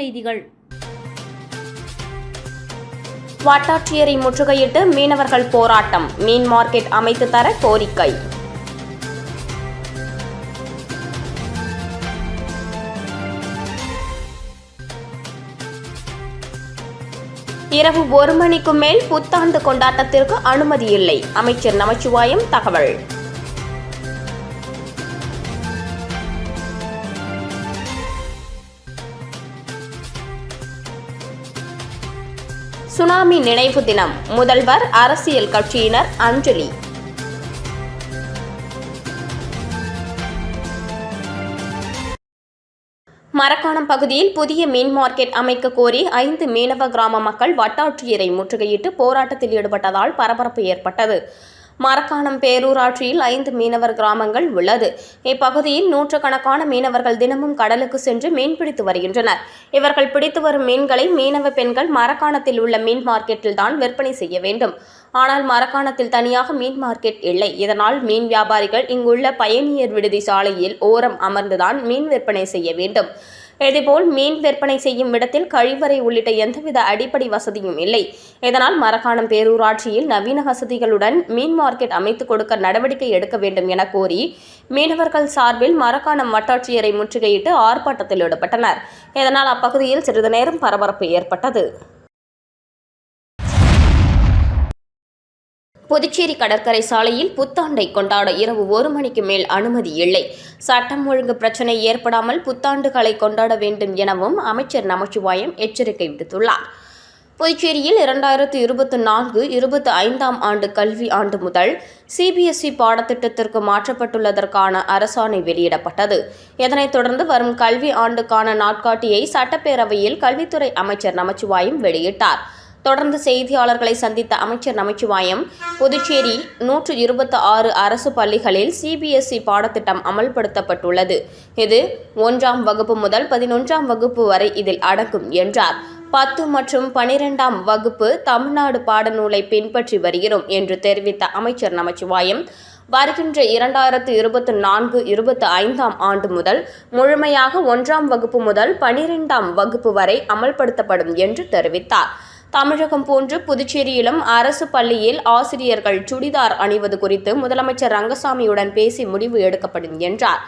செய்திகள். வட்டாட்சியரை முற்றுகையிட்டு மீனவர்கள் போராட்டம். மீன் மார்க்கெட் அமைத்து தர கோரிக்கை. இரவு ஒரு மணிக்கு மேல் புத்தாண்டு கொண்டாட்டத்திற்கு அனுமதி இல்லை. அமைச்சர் நமச்சிவாயம் தகவல். சுனாமி நினைவு தினம். முதல்வர் அரசியல் கட்சியினர் அஞ்சலி. மரக்காணம் பகுதியில் புதிய மீன் மார்க்கெட் அமைக்க கோரி ஐந்து மீனவ கிராம மக்கள் வட்டாட்சியரை முற்றுகையிட்டு போராட்டத்தில் ஈடுபட்டதால் பரபரப்பு ஏற்பட்டது. மரக்காணம் பேரூராட்சியில் ஐந்து மீனவர் கிராமங்கள் உள்ளது. இப்பகுதியில் நூற்றுக்கணக்கான மீனவர்கள் தினமும் கடலுக்கு சென்று மீன்பிடித்து வருகின்றனர். இவர்கள் பிடித்து வரும் மீன்களை மீனவ பெண்கள் மரக்காணத்தில் உள்ள மீன் மார்க்கெட்டில் தான் விற்பனை செய்ய வேண்டும். ஆனால் மரக்காணத்தில் தனியாக மீன் மார்க்கெட் இல்லை. இதனால் மீன் வியாபாரிகள் இங்குள்ள பயணியர் விடுதி சாலையில் ஓரம் அமர்ந்துதான் மீன் விற்பனை செய்ய வேண்டும். இதேபோல் மீன் விற்பனை செய்யும் இடத்தில் கழிவறை உள்ளிட்ட எந்தவித அடிப்படை வசதியும் இல்லை. இதனால் மரக்காணம் பேரூராட்சியில் நவீன வசதிகளுடன் மீன் மார்க்கெட் அமைத்துக் கொடுக்க நடவடிக்கை எடுக்க வேண்டும் என கோரி மீனவர்கள் சார்பில் மரக்காணம் வட்டாட்சியரை முற்றுகையிட்டு ஆர்ப்பாட்டத்தில் ஈடுபட்டனர். இதனால் அப்பகுதியில் சிறிது நேரம் பரபரப்பு ஏற்பட்டது. புதுச்சேரி கடற்கரை சாலையில் புத்தாண்டை கொண்டாட இரவு ஒரு மணிக்கு மேல் அனுமதி இல்லை. சட்டம் ஒழுங்கு பிரச்சினை ஏற்படாமல் புத்தாண்டுகளை கொண்டாட வேண்டும் எனவும் அமைச்சர் நமச்சிவாயம் எச்சரிக்கை விடுத்துள்ளார். புதுச்சேரியில் இரண்டாயிரத்து இருபத்தி நான்கு இருபத்தி ஐந்தாம் ஆண்டு கல்வி ஆண்டு முதல் சிபிஎஸ்இ பாடத்திட்டத்திற்கு மாற்றப்பட்டுள்ளதற்கான அரசாணை வெளியிடப்பட்டது. இதனைத் தொடர்ந்து வரும் கல்வி ஆண்டுக்கான நாட்காட்டியை சட்டப்பேரவையில் கல்வித்துறை அமைச்சர் நமச்சிவாயம் வெளியிட்டார். தொடர்ந்து செய்தியாளர்களை சந்தித்த அமைச்சர் நமச்சிவாயம் புதுச்சேரி நூற்று இருபத்தி ஆறு அரசு பள்ளிகளில் சிபிஎஸ்இ பாடத்திட்டம் அமல்படுத்தப்பட்டுள்ளது. இது ஒன்றாம் வகுப்பு முதல் பதினொன்றாம் வகுப்பு வரை இதில் அடங்கும் என்றார். பத்து மற்றும் பனிரெண்டாம் வகுப்பு தமிழ்நாடு பாடநூலை பின்பற்றி வருகிறோம் என்று தெரிவித்த அமைச்சர் நமச்சிவாயம் வருகின்ற இரண்டாயிரத்து இருபத்தி நான்கு இருபத்தி ஐந்தாம் ஆண்டு முதல் முழுமையாக ஒன்றாம் வகுப்பு முதல் பனிரெண்டாம் வகுப்பு வரை அமல்படுத்தப்படும் என்று தெரிவித்தார். தமிழகம் போன்று புதுச்சேரியிலும் அரசு பள்ளியில் ஆசிரியர்கள் சுடிதார் அணிவது குறித்து முதலமைச்சர் ரங்கசாமியுடன் பேசி முடிவு எடுக்கப்படும் என்றார்.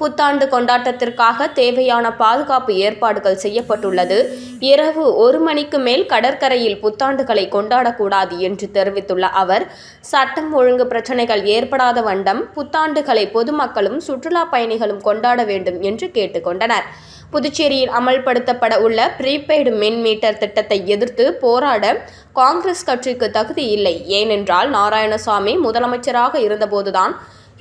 புத்தாண்டு கொண்டாட்டத்திற்காக தேவையான பாதுகாப்பு ஏற்பாடுகள் செய்யப்பட்டுள்ளது. இரவு ஒரு மணிக்கு மேல் கடற்கரையில் புத்தாண்டுகளை கொண்டாடக்கூடாது என்று தெரிவித்துள்ள அவர் சட்டம் ஒழுங்கு பிரச்சனைகள் ஏற்படாத வண்ணம் புத்தாண்டுகளை பொதுமக்களும் சுற்றுலா பயணிகளும் கொண்டாட வேண்டும் என்று கேட்டுக்கொண்டனர் புதுச்சேரியில் அமல்படுத்தப்பட உள்ள ப்ரீபெய்டு மின் மீட்டர் திட்டத்தை எதிர்த்து போராட காங்கிரஸ் கட்சிக்கு தகுதி இல்லை. ஏனென்றால் நாராயணசாமி முதலமைச்சராக இருந்தபோதுதான்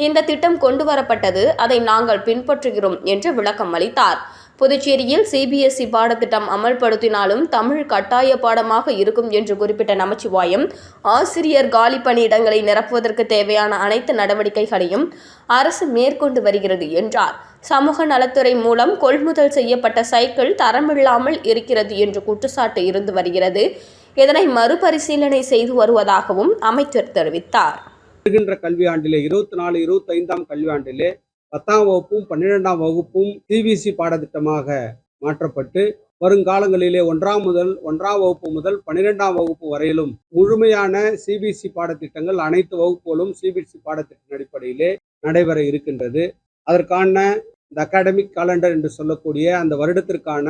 இந்த திட்டம் கொண்டு வரப்பட்டது. அதை நாங்கள் பின்பற்றுகிறோம் என்று விளக்கம் அளித்தார். புதுச்சேரியில் சிபிஎஸ்இ பாடத்திட்டம் அமல்படுத்தினாலும் தமிழ் கட்டாய பாடமாக இருக்கும் என்று குறிப்பிட்ட நமச்சிவாயம் ஆசிரியர் காலி பணியிடங்களை நிரப்புவதற்கு தேவையான அனைத்து நடவடிக்கைகளையும் அரசு மேற்கொண்டு வருகிறது என்றார். சமூக நலத்துறை மூலம் கொள்முதல் செய்யப்பட்ட சைக்கிள் தரமில்லாமல் இருக்கிறது என்று குற்றச்சாட்டு இருந்து வருகிறது. இதனை மறுபரிசீலனை செய்து வருவதாகவும் அமைச்சர் தெரிவித்தார். கல்வியாண்டிலே இருபத்தி நாலு இருபத்தி ஐந்தாம் கல்வியாண்டிலே பத்தாம் வகுப்பும் பன்னிரெண்டாம் வகுப்பும் சிபிசி பாடத்திட்டமாக மாற்றப்பட்டு வருங்காலங்களிலே ஒன்றாம் முதல் ஒன்றாம் வகுப்பு முதல் பன்னிரெண்டாம் வகுப்பு வரையிலும் முழுமையான சிபிசி பாடத்திட்டங்கள் அனைத்து வகுப்புகளும் சிபிசி பாடத்திட்டத்தின் அடிப்படையிலே நடைபெற இருக்கின்றது. அதற்கான இந்த அகாடமிக் காலண்டர் என்று சொல்லக்கூடிய அந்த வருடத்திற்கான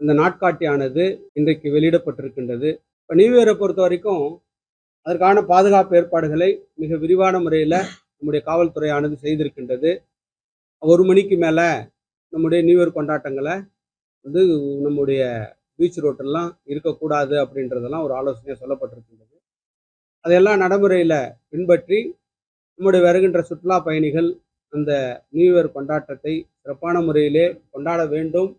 அந்த நாட்காட்டியானது இன்றைக்கு வெளியிடப்பட்டிருக்கின்றது. இப்போ நியூ இயரை பொறுத்த வரைக்கும் அதற்கான பாதுகாப்பு ஏற்பாடுகளை மிக விரிவான முறையில் நம்முடைய காவல்துறையானது செய்திருக்கின்றது. ஒரு மணிக்கு மேலே நம்முடைய நியூ இயர் கொண்டாட்டங்களை வந்து நம்முடைய பீச் ரோட்டெல்லாம் இருக்கக்கூடாது அப்படின்றதெல்லாம் ஒரு ஆலோசனையாக சொல்லப்பட்டிருக்கின்றது. அதையெல்லாம் நடைமுறையில் பின்பற்றி நம்முடைய வருகின்ற சுற்றுலா பயணிகள் அந்த நியூ இயர் கொண்டாட்டத்தை சிறப்பான முறையிலே கொண்டாட வேண்டும்.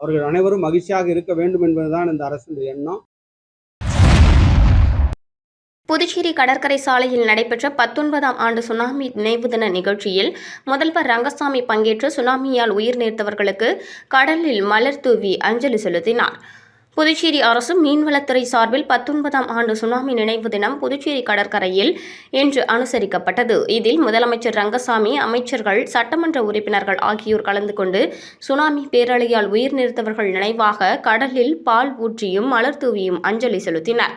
அவர்கள் அனைவரும் மகிழ்ச்சியாக இருக்க வேண்டும் என்பதுதான் இந்த அரசின் எண்ணம். புதுச்சேரி கடற்கரை சாலையில் நடைபெற்ற பத்தொன்பதாம் ஆண்டு சுனாமி நினைவு தின நிகழ்ச்சியில் முதல்வர் ரங்கசாமி பங்கேற்று சுனாமியால் உயிர் நேர்ந்தவர்களுக்கு கடலில் மலர் தூவி அஞ்சலி செலுத்தினார். புதுச்சேரி அரசு மீன்வளத்துறை சார்பில் பத்தொன்பதாம் ஆண்டு சுனாமி நினைவு தினம் புதுச்சேரி கடற்கரையில் இன்று அனுசரிக்கப்பட்டது. இதில் முதலமைச்சர் ரங்கசாமி அமைச்சர்கள் சட்டமன்ற உறுப்பினர்கள் ஆகியோர் கலந்து கொண்டு சுனாமி பேரலையால் உயிர் நிறுத்தவர்கள் நினைவாக கடலில் பால் ஊற்றியும் மலர் தூவியும் அஞ்சலி செலுத்தினர்.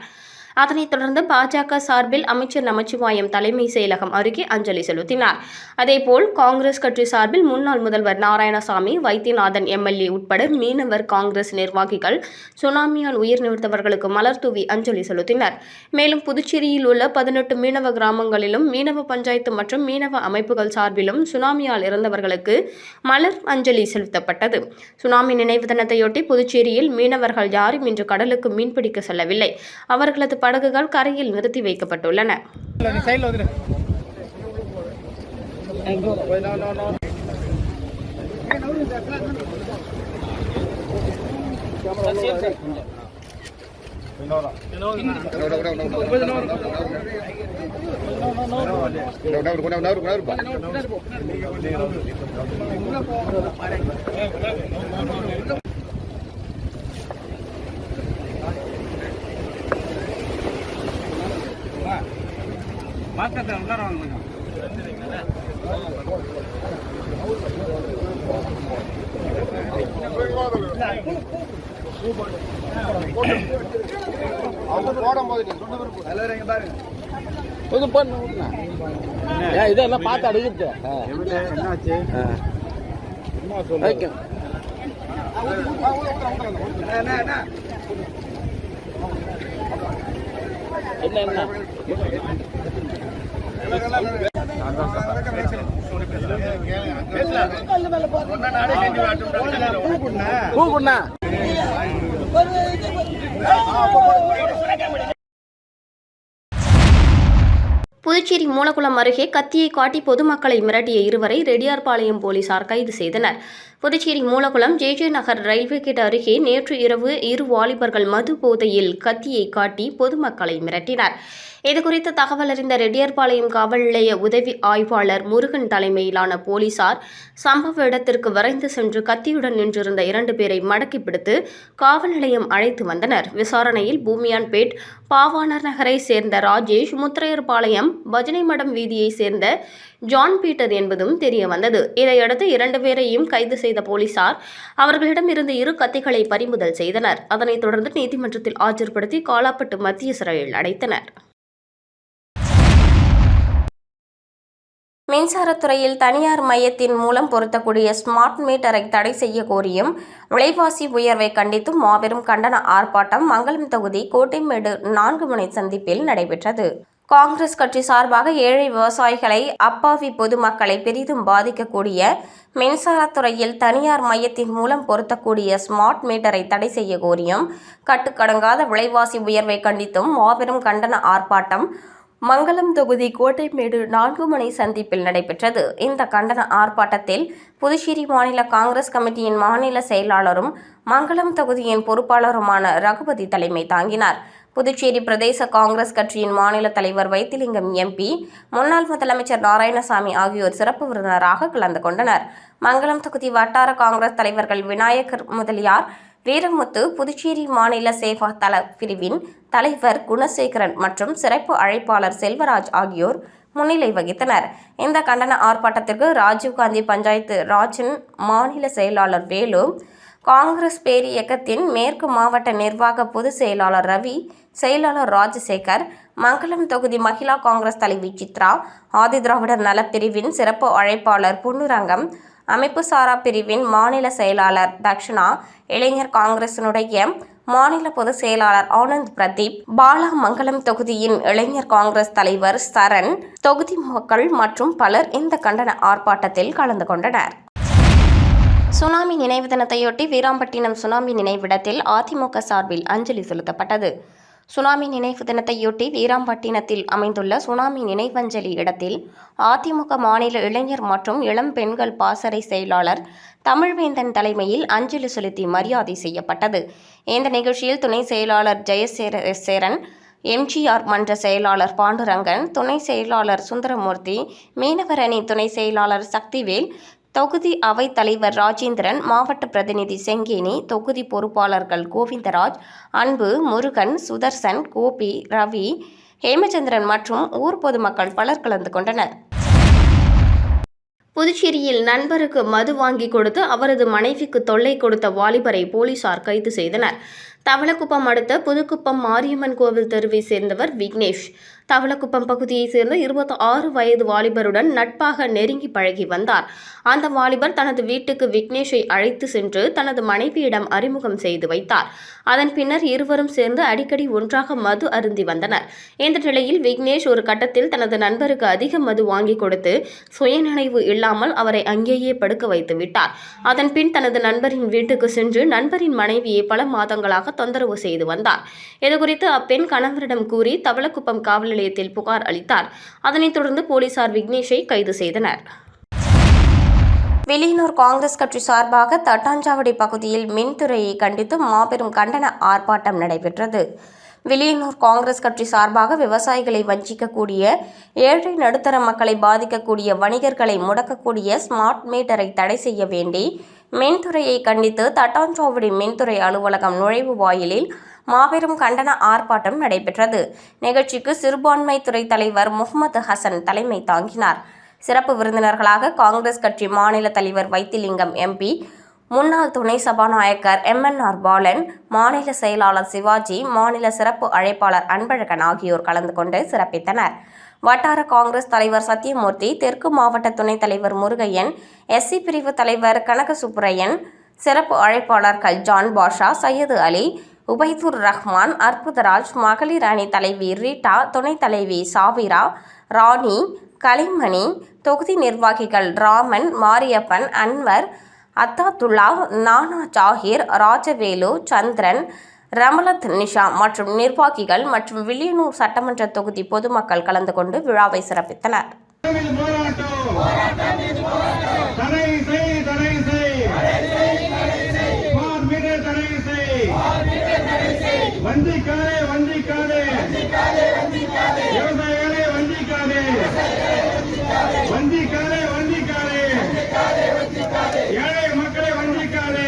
அதனைத் தொடர்ந்து பாஜக சார்பில் அமைச்சர் நமச்சிவாயம் தலைமை செயலகம் அருகே அஞ்சலி செலுத்தினார். அதேபோல் காங்கிரஸ் கட்சி சார்பில் முன்னாள் முதல்வர் நாராயணசாமி வைத்தியநாதன் எம்எல்ஏ உட்பட மீனவர் காங்கிரஸ் நிர்வாகிகள் சுனாமியால் உயிர் நிறுத்தவர்களுக்கு மலர் தூவி அஞ்சலி செலுத்தினர். மேலும் புதுச்சேரியில் உள்ள பதினெட்டு மீனவ கிராமங்களிலும் மீனவ பஞ்சாயத்து மற்றும் மீனவ அமைப்புகள் சார்பிலும் சுனாமியால் இறந்தவர்களுக்கு மலர் அஞ்சலி செலுத்தப்பட்டது. சுனாமி நினைவு தினத்தையொட்டி புதுச்சேரியில் மீனவர்கள் யாரும் இன்று கடலுக்கு மீன்பிடிக்க செல்லவில்லை. அவர்களது படகுகள் கரையில் நிறுத்தி வைக்கப்பட்டுள்ளன. இது பண்ணு. ஏன் இதெல்லாம் பார்த்து அடுக்கிட்டு. என்னாச்சு? ஓகே என்ன என்ன? புதுச்சேரி மூலக்குளம் அருகே கத்தியை காட்டி பொதுமக்களை மிரட்டிய இருவரை ரெடியார்பாளையம் போலீசார் கைது செய்தனர். Puducherry Moolakulam J J Nagar railway gate அருகே நேற்று இரவு இரு வாலிபர்கள் மது போதையில் கத்தியை காட்டி பொதுமக்களை மிரட்டினர். இதுகுறித்து தகவல் அறிந்த ரெட்டியார்பாளையம் காவல் நிலைய உதவி ஆய்வாளர் முருகன் தலைமையிலான போலீசார் சம்பவ இடத்திற்கு விரைந்து சென்று கத்தியுடன் நின்றிருந்த இரண்டு பேரை மடக்கி பிடித்து காவல் நிலையம் அழைத்து வந்தனர். விசாரணையில் பூமியான்பேட் பாவாணர் நகரை சேர்ந்த ராஜேஷ் முத்திரையர்பாளையம் பஜனை மடம் வீதியை சேர்ந்த ஜான் பீட்டர் என்பதும் தெரிய வந்தது. இதையடுத்து இரண்டு பேரையும் கைது செய்த போலீசார் அவர்களிடம் இருந்து இரு கத்திகளை பறிமுதல் செய்தனர். அதனைத் தொடர்ந்து நீதிமன்றத்தில் ஆஜர்படுத்தி காலாப்பட்டு மத்திய சிறையில் அடைத்தனர். மின்சாரத்துறையில் தனியார் மையத்தின் மூலம் பொருத்தக்கூடிய ஸ்மார்ட் மீட்டரை தடை செய்ய கோரியும் விலைவாசி உயர்வை கண்டித்தும் மாபெரும் கண்டன ஆர்ப்பாட்டம் மங்களம் தொகுதி கோட்டைமேடு நான்கு முனை சந்திப்பில் நடைபெற்றது. காங்கிரஸ் கட்சி சார்பாக ஏழை விவசாயிகளை அப்பாவி பொதுமக்களை பெரிதும் பாதிக்கக்கூடிய மின்சாரத்துறையில் தனியார் மையத்தின் மூலம் பொருத்தக்கூடிய ஸ்மார்ட் மீட்டரை தடை செய்ய கோரியும் கட்டுக்கடங்காத விலைவாசி உயர்வை கண்டித்தும் மாபெரும் கண்டன ஆர்ப்பாட்டம் மங்களம் தொகுதி கோட்டைமேடு நான்கு மணி சந்திப்பில் நடைபெற்றது. இந்த கண்டன ஆர்ப்பாட்டத்தில் புதுச்சேரி மாநில காங்கிரஸ் கமிட்டியின் மாநில செயலாளரும் மங்களம் தொகுதியின் பொறுப்பாளருமான ரகுபதி தலைமை தாங்கினார். புதுச்சேரி பிரதேச காங்கிரஸ் கட்சியின் மாநில தலைவர் வைத்திலிங்கம் எம்பி முன்னாள் முதலமைச்சர் நாராயணசாமி ஆகியோர் சிறப்பு விருந்தினராக கலந்து கொண்டனர். மங்களம் தொகுதி வட்டார காங்கிரஸ் தலைவர்கள் விநாயகர் முதலியார் வீரமுத்து புதுச்சேரி மாநில சேவா தள பிரிவின் தலைவர் குணசேகரன் மற்றும் சிறப்பு அழைப்பாளர் செல்வராஜ் ஆகியோர் முன்னிலை வகித்தனர். இந்த கண்டன ஆர்ப்பாட்டத்திற்கு ராஜீவ்காந்தி பஞ்சாயத்து ராஜன் மாநில செயலாளர் வேலு காங்கிரஸ் பேரியக்கத்தின் மேற்கு மாவட்ட நிர்வாக பொதுச் செயலாளர் ரவி செயலாளர் ராஜசேகர் மங்களம் தொகுதி மகிழா காங்கிரஸ் தலைவி சித்ரா ஆதிதிராவிடர் நலப்பிரிவின் சிறப்பு அழைப்பாளர் பொன்னுரங்கம் அமைப்பு சாரா பிரிவின் மாநில செயலாளர் தக்ஷணா இளைஞர் காங்கிரசினுடைய மாநில பொதுச் செயலாளர் ஆனந்த் பிரதீப் பாலா மங்கலம் தொகுதியின் இளைஞர் காங்கிரஸ் தலைவர் சரண் தொகுதி மக்கள் மற்றும் பலர் இந்த கண்டன ஆர்ப்பாட்டத்தில் கலந்து கொண்டனர். சுனாமி நினைவு தினத்தையொட்டி வீராம்பட்டினம் சுனாமி நினைவிடத்தில் அதிமுக சார்பில் அஞ்சலி செலுத்தப்பட்டது. சுனாமி நினைவு தினத்தையொட்டி வீராம்பட்டினத்தில் அமைந்துள்ள சுனாமி நினைவஞ்சலி இடத்தில் அதிமுக மாநில இளைஞர் மற்றும் இளம் பெண்கள் பாசறை செயலாளர் தமிழ்வேந்தன் தலைமையில் அஞ்சலி செலுத்தி மரியாதை செய்யப்பட்டது. இந்த நிகழ்ச்சியில் துணை செயலாளர் ஜெயசேர சேரன் எம்ஜிஆர் மன்ற செயலாளர் பாண்டுரங்கன் துணை செயலாளர் சுந்தரமூர்த்தி மீனவரணி துணை செயலாளர் சக்திவேல் தொகுதி அவைத் தலைவர் ராஜேந்திரன் மாவட்ட பிரதிநிதி செங்கேனி தொகுதி பொறுப்பாளர்கள் கோவிந்தராஜ் அன்பு முருகன் சுதர்சன் கோபி ரவி ஹேமச்சந்திரன் மற்றும் ஊர் பொதுமக்கள் பலர் கலந்து கொண்டனர். புதுச்சேரியில் நண்பருக்கு மது வாங்கி கொடுத்து அவரது மனைவிக்கு தொல்லை கொடுத்த வாலிபரை போலீசார் கைது செய்தனர். தவளக்குப்பம் அடுத்த புதுக்குப்பம் மாரியம்மன் கோவில் தெருவை சேர்ந்தவர் விக்னேஷ். தவளக்குப்பம் பகுதியைச் சேர்ந்த இருபத்தி ஆறு வயது வாலிபருடன் நட்பாக நெருங்கி பழகி வந்தார். அந்த வாலிபர் தனது வீட்டுக்கு விக்னேஷை அழைத்து சென்று தனது மனைவியிடம் அறிமுகம் செய்து வைத்தார். அதன் பின்னர் இருவரும் சேர்ந்து அடிக்கடி ஒன்றாக மது அருந்தி வந்தனர். இந்த நிலையில் விக்னேஷ் ஒரு கட்டத்தில் தனது நண்பருக்கு அதிக மது வாங்கி கொடுத்து சுயநினைவு இல்லாமல் அவரை அங்கேயே படுக்க வைத்து விட்டார். அதன் பின் தனது நண்பரின் வீட்டுக்கு சென்று நண்பரின் மனைவியை பல மாதங்களாக தொந்தரவு செய்து வந்தார். இதுகுறித்து அப்பெண் கணவரிடம் கூறி தவளக்குப்பம் காவல் நிலையத்தில் புகார் அளித்தார். அதனைத் தொடர்ந்து போலீசார் விக்னேஷை கைது செய்தனர். வெளியனூர் காங்கிரஸ் கட்சி சார்பாக தட்டாஞ்சாவடி பகுதியில் மின்துறையை கண்டித்து மாபெரும் கண்டன ஆர்ப்பாட்டம் நடைபெற்றது. வெளியனூர் காங்கிரஸ் கட்சி சார்பாக விவசாயிகளை வஞ்சிக்கக்கூடிய ஏழை நடுத்தர மக்களை பாதிக்கக்கூடிய வணிகர்களை முடக்கக்கூடிய ஸ்மார்ட் மீட்டரை தடை செய்ய வேண்டி மின்துறையை கண்டித்து தட்டாஞ்சாவடி மின்துறை அலுவலகம் நுழைவு வாயிலில் மாபெரும் கண்டன ஆர்ப்பாட்டம் நடைபெற்றது. நிகழ்ச்சிக்கு சிறுபான்மை துறை தலைவர் முகமது ஹசன் தலைமை தாங்கினார். சிறப்பு விருந்தினர்களாக காங்கிரஸ் கட்சி மாநில தலைவர் வைத்திலிங்கம் எம்பி முன்னாள் துணை சபாநாயகர் எம்என்ஆர் பாலன் மாநில செயலாளர் சிவாஜி மாநில சிறப்பு அழைப்பாளர் அன்பழகன் ஆகியோர் கலந்து கொண்டு சிறப்பித்தனர். வட்டார காங்கிரஸ் தலைவர் சத்யமூர்த்தி தெற்கு மாவட்ட துணைத் தலைவர் முருகையன் எஸ்சி பிரிவு தலைவர் கனக சுப்புரையன் சிறப்பு அழைப்பாளர்கள் ஜான் பாஷா சையது அலி உபைதுர் ரஹ்மான் அற்புதராஜ் மகளிர் அணி தலைவி ரீட்டா துணைத் தலைவி சாவிரா ராணி களிமணி தொகுதி நிர்வாகிகள் ராமன் மாரியப்பன் அன்வர் அத்தாத்துல்லா நானா ஜாகிர் ராஜவேலு சந்திரன் ரமலத் நிஷா மற்றும் நிர்வாகிகள் மற்றும் வில்லியனூர் சட்டமன்ற தொகுதி பொதுமக்கள் கலந்து கொண்டு விழாவை சிறப்பித்தனர். இது போராட்டம் தடை செய் தடை செய் ஸ்மார்ட் மீட்டர் தடை செய் வஞ்சிக்காதே வஞ்சிக்காதே விவசாயிகளே வஞ்சிக்காதே வஞ்சிக்காதே வஞ்சிக்காதே ஏழை மக்களை வஞ்சிக்காதே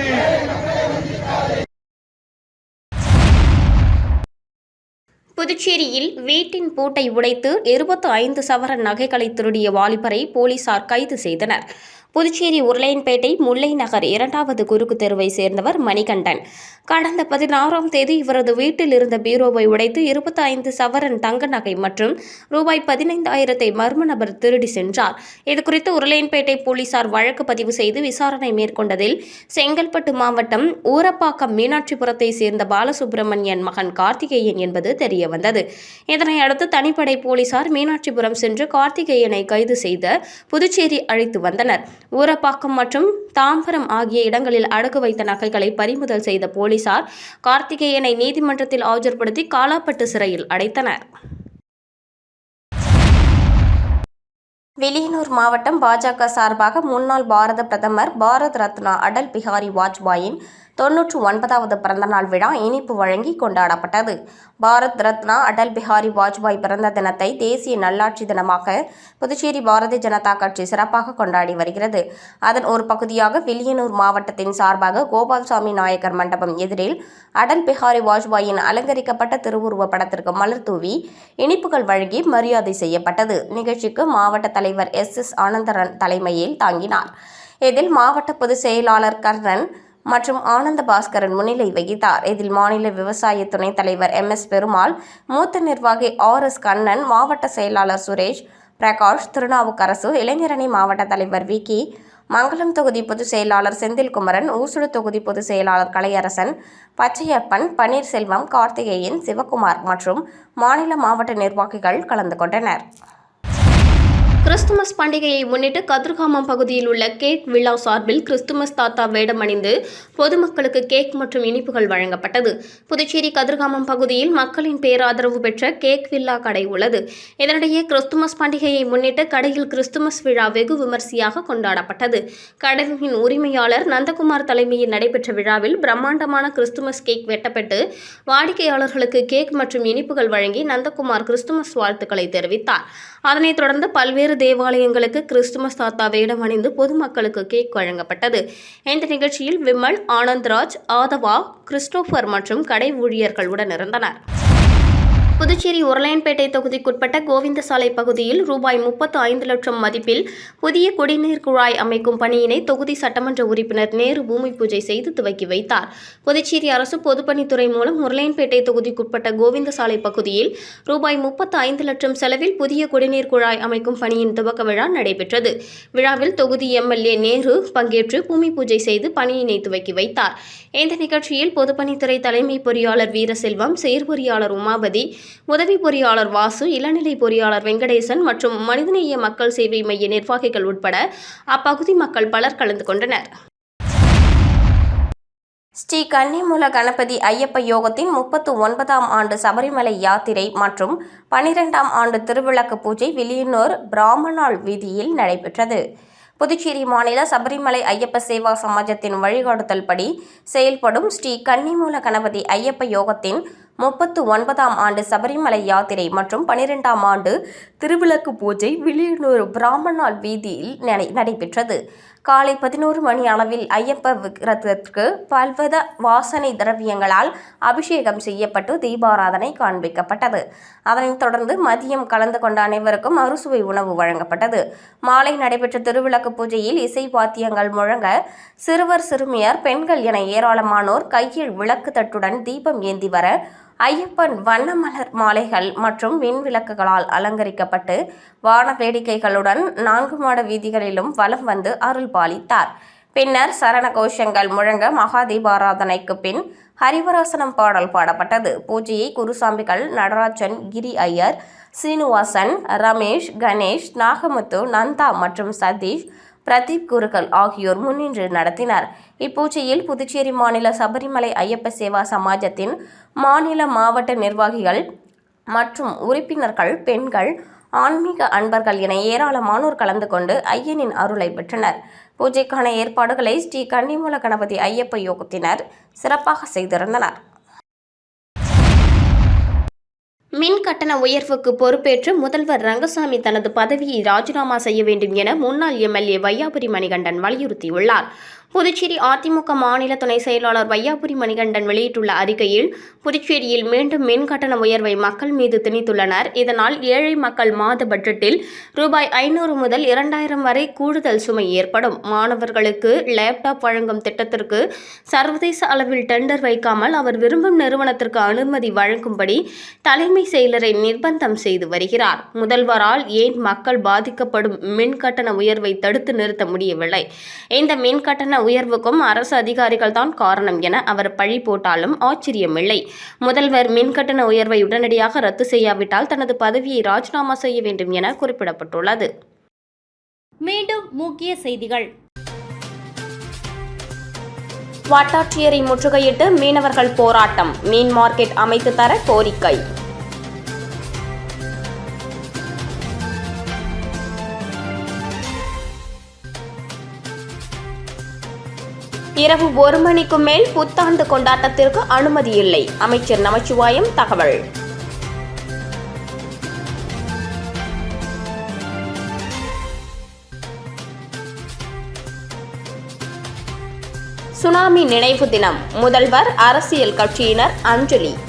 புதுச்சேரியில் வீட்டின் பூட்டை உடைத்து இருபத்து ஐந்து சவரன் நகைகளை திருடிய வாலிபரை போலீசார் கைது செய்தனர். புதுச்சேரி உருளையன்பேட்டை முல்லை நகர் இரண்டாவது குறுக்கு தெருவை சேர்ந்தவர் மணிகண்டன். கடந்த பதினாறாம் தேதி இவரது வீட்டில் இருந்த பீரோவை உடைத்து இருபத்தி ஐந்து சவரன் தங்க நகை மற்றும் ரூபாய் பதினைந்தாயிரத்தை மர்ம நபர் திருடி சென்றார். இதுகுறித்து உருளையன்பேட்டை போலீசார் வழக்கு பதிவு செய்து விசாரணை மேற்கொண்டதில் செங்கல்பட்டு மாவட்டம் ஊரப்பாக்கம் மீனாட்சிபுரத்தை சேர்ந்த பாலசுப்பிரமணியன் மகன் கார்த்திகேயன் என்பது தெரியவந்தது. இதனை அடுத்து தனிப்படை போலீசார் மீனாட்சிபுரம் சென்று கார்த்திகேயனை கைது செய்த புதுச்சேரி அழைத்து வந்தனர். ஊரப்பாக்கம் மற்றும் தாம்பரம் ஆகிய இடங்களில் அடகு வைத்த நகைகளை பறிமுதல் செய்த போலீசார் கார்த்திகேயனை நீதிமன்றத்தில் ஆஜர்படுத்தி காலாப்பட்டு சிறையில் அடைத்தனர். வெளியனூர் மாவட்டம் பாஜக சார்பாக முன்னாள் பாரத பிரதமர் பாரத் ரத்னா அடல் பிஹாரி வாஜ்பாயின் தொன்னூற்று ஒன்பதாவது பிறந்தநாள் விழா இனிப்பு வழங்கி கொண்டாடப்பட்டது. பாரத் ரத்னா அடல் பிஹாரி வாஜ்பாய் பிறந்த தினத்தை தேசிய நல்லாட்சி தினமாக புதுச்சேரி பாரதிய ஜனதா கட்சி சிறப்பாக கொண்டாடி வருகிறது. அதன் ஒரு பகுதியாக வில்லியனூர் மாவட்டத்தின் சார்பாக கோபால்சாமி நாயக்கர் மண்டபம் எதிரில் அடல் பிஹாரி வாஜ்பாயின் அலங்கரிக்கப்பட்ட திருவுருவ படத்திற்கு மலர் தூவி இனிப்புகள் வழங்கி மரியாதை செய்யப்பட்டது. நிகழ்ச்சிக்கு மாவட்ட தலைவர் எஸ் எஸ் ஆனந்தரன் தலைமையில் தாங்கினார். இதில் மாவட்ட பொதுச் செயலாளர் கர்ணன் மற்றும் ஆனந்த பாஸ்கரன் முன்னிலை வகித்தார். இதில் மாநில விவசாய துணைத் தலைவர் எம். எஸ். பெருமாள் மூத்த நிர்வாகி ஆர். எஸ். கண்ணன் மாவட்ட செயலாளர் சுரேஷ் பிரகாஷ் திருநாவுக்கரசு இளைஞரணி மாவட்ட தலைவர் வி. கி. மங்களம் தொகுதி பொதுச் செயலாளர் செந்தில்குமரன் ஊசுடு தொகுதி பொதுச் செயலாளர் கலையரசன் பச்சையப்பன் பன்னீர்செல்வம் கார்த்திகேயன் சிவகுமார் மற்றும் மாநில மாவட்ட நிர்வாகிகள் கலந்து கொண்டனர். கிறிஸ்துமஸ் பண்டிகையை முன்னிட்டு கதிர்காமம் பகுதியில் உள்ள கேக் விழா சார்பில் கிறிஸ்துமஸ் தாத்தா வேடம் அணிந்து பொதுமக்களுக்கு கேக் மற்றும் இனிப்புகள் வழங்கப்பட்டது. புதுச்சேரி கதிர்காமம் பகுதியில் மக்களின் பேராதரவு பெற்ற கேக் வில்லா கடை உள்ளது. இதனிடையே கிறிஸ்துமஸ் பண்டிகையை முன்னிட்டு கடையில் கிறிஸ்துமஸ் விழா வெகு விமர்சையாக கொண்டாடப்பட்டது. கடையின் உரிமையாளர் நந்தகுமார் தலைமையில் நடைபெற்ற விழாவில் பிரம்மாண்டமான கிறிஸ்துமஸ் கேக் வெட்டப்பட்டு வாடிக்கையாளர்களுக்கு கேக் மற்றும் இனிப்புகள் வழங்கி நந்தகுமார் கிறிஸ்துமஸ் வாழ்த்துக்களை தெரிவித்தார். அதனைத் தொடர்ந்து பல்வேறு தேவாலயங்களுக்கு கிறிஸ்துமஸ் தாத்தா வேடம் அணிந்து பொதுமக்களுக்கு கேக் வழங்கப்பட்டது. இந்த நிகழ்ச்சியில் விமல் ஆனந்த்ராஜ் ஆதவா கிறிஸ்டோபர் மற்றும் கடை ஊழியர்களுடன் இருந்தனர். புதுச்சேரி உருளையன்பேட்டை தொகுதிக்குட்பட்ட கோவிந்தசாலை பகுதியில் ரூபாய் முப்பத்து ஐந்து லட்சம் மதிப்பில் புதிய குடிநீர் குழாய் அமைக்கும் பணியினை தொகுதி சட்டமன்ற உறுப்பினர் நேரு பூமி பூஜை செய்து துவக்கி வைத்தார். புதுச்சேரி அரசு பொதுப்பணித்துறை மூலம் உருளையன்பேட்டை தொகுதிக்குட்பட்ட கோவிந்தசாலை பகுதியில் ரூபாய் முப்பத்து ஐந்து லட்சம் செலவில் புதிய குடிநீர் குழாய் அமைக்கும் பணியின் துவக்க விழா நடைபெற்றது. விழாவில் தொகுதி எம்எல்ஏ நேரு பங்கேற்று பூமி பூஜை செய்து பணியினை துவக்கி வைத்தார். இந்த நிகழ்ச்சியில் பொதுப்பணித்துறை தலைமை பொறியாளர் வீரசெல்வம் செயற்பொறியாளர் உமாபதி உதவி பொறியாளர் வாசு இளநிலை பொறியாளர் வெங்கடேசன் மற்றும் மனிதநேய மக்கள் சேவை மைய நிர்வாகிகள் உட்பட அப்பகுதி மக்கள் பலர் கலந்து கொண்டனர். ஸ்ரீ கன்னிமூல கணபதி ஐயப்ப யோகத்தின் முப்பத்து ஒன்பதாம் ஆண்டு சபரிமலை யாத்திரை மற்றும் பனிரெண்டாம் ஆண்டு திருவிளக்கு பூஜை வில்லியனூர் பிராமணாள் வீதியில் நடைபெற்றது. புதுச்சேரி மாநில சபரிமலை ஐயப்ப சேவா சமாஜத்தின் வழிகாட்டுதல் படி செயல்படும் ஸ்ரீ கன்னிமூல கணபதி ஐயப்ப யோகத்தின் முப்பத்து ஒன்பதாம் ஆண்டு சபரிமலை யாத்திரை மற்றும் பனிரெண்டாம் ஆண்டு திருவிளக்கு பூஜை வில்லியனூர் பிராமணால் வீதியில் நடை- நடைபெற்றது. காலை பதினோரு மணி அளவில் ஐயப்ப விக்கிரகத்திற்கு பல்வித வாசனை திரவியங்களால் அபிஷேகம் செய்யப்பட்டு தீபாராதனை காண்பிக்கப்பட்டது. அதனைத் தொடர்ந்து மதியம் கலந்து கொண்ட அனைவருக்கும் அறுசுவை உணவு வழங்கப்பட்டது. மாலை நடைபெற்ற திருவிளக்கு பூஜையில் இசை வாத்தியங்கள் முழங்க சிறுவர் சிறுமியர் பெண்கள் என ஏராளமானோர் கையில் விளக்கு தட்டுடன் தீபம் ஏந்தி வர ஐயப்பன் வண்ணமலர் மாலைகள் மற்றும் மின் விளக்குகளால் அலங்கரிக்கப்பட்டு வான வேடிக்கைகளுடன் நான்கு மாட வீதிகளிலும் வலம் வந்து அருள் பாலித்தார். பின்னர் சரண கோஷங்கள் முழங்க மகா தீபாராதனைக்கு பின் ஹரிவராசனம் பாடல் பாடப்பட்டது. பூஜையை குருசாமிகள் நடராஜன் கிரி ஐயர் சீனிவாசன் ரமேஷ் கணேஷ் நாகமுத்து நந்தா மற்றும் சதீஷ் பிரதீப் குருகல் ஆகியோர் முன்னின்று நடத்தினர். இப்பூஜையில் புதுச்சேரி மாநில சபரிமலை ஐயப்ப சேவா சமாஜத்தின் மாநில மாவட்ட நிர்வாகிகள் மற்றும் உறுப்பினர்கள் பெண்கள் ஆன்மீக அன்பர்கள் என ஏராளமானோர் கலந்து கொண்டு ஐயனின் அருளை பெற்றனர். பூஜைக்கான ஏற்பாடுகளை ஸ்ரீ கன்னிமூல கணபதி ஐயப்ப யோகத்தினர் சிறப்பாக செய்திருந்தனர். மின் கட்டண உயர்வுக்கு பொறுப்பேற்று முதல்வர் ரங்கசாமி தனது பதவியை ராஜினாமா செய்ய வேண்டும் என முன்னாள் எம்எல்ஏ வையாபுரி மணிகண்டன் வலியுறுத்தியுள்ளார். புதுச்சேரி அதிமுக மாநில துணை செயலாளர் வையாபுரி மணிகண்டன் வெளியிட்டுள்ள அறிக்கையில் புதுச்சேரியில் மீண்டும் மின் கட்டண உயர்வை மக்கள் மீது திணித்துள்ளனர். இதனால் ஏழை மக்கள் மாத பட்ஜெட்டில் ரூபாய் ஐநூறு முதல் இரண்டாயிரம் வரை கூடுதல் சுமை ஏற்படும். மாணவர்களுக்கு லேப்டாப் வழங்கும் திட்டத்திற்கு சர்வதேச அளவில் டெண்டர் வைக்காமல் அவர் விரும்பும் நிறுவனத்திற்கு அனுமதி வழங்கும்படி தலைமை செயலரை நிர்பந்தம் செய்து வருகிறார். முதல்வரால் ஏன் மக்கள் பாதிக்கப்படும் மின் கட்டண உயர்வை தடுத்து நிறுத்த முடியவில்லை? இந்த மின் கட்டண உயர்வுக்கும் அரசு அதிகாரிகள் தான் காரணம் என அவர் பழி போட்டாலும் ஆச்சரியமில்லை. முதல்வர் மின் கட்டண உயர்வை உடனடியாக ரத்து செய்யாவிட்டால் தனது பதவியை ராஜினாமா செய்ய வேண்டும் என குறிப்பிடப்பட்டுள்ளது. மீண்டும் முக்கிய செய்திகள். வட்டாட்சியரை முற்றுகையிட்டு மீனவர்கள் போராட்டம். மீன் மார்க்கெட் அமைத்து தர கோரிக்கை. இரவு ஒரு மணிக்கு மேல் புத்தாண்டு கொண்டாட்டத்திற்கு அனுமதி இல்லை. அமைச்சர் நமச்சிவாயம் தகவல். சுனாமி நினைவு தினம். முதல்வர் அரசியல் கட்சியினர் அஞ்சலி.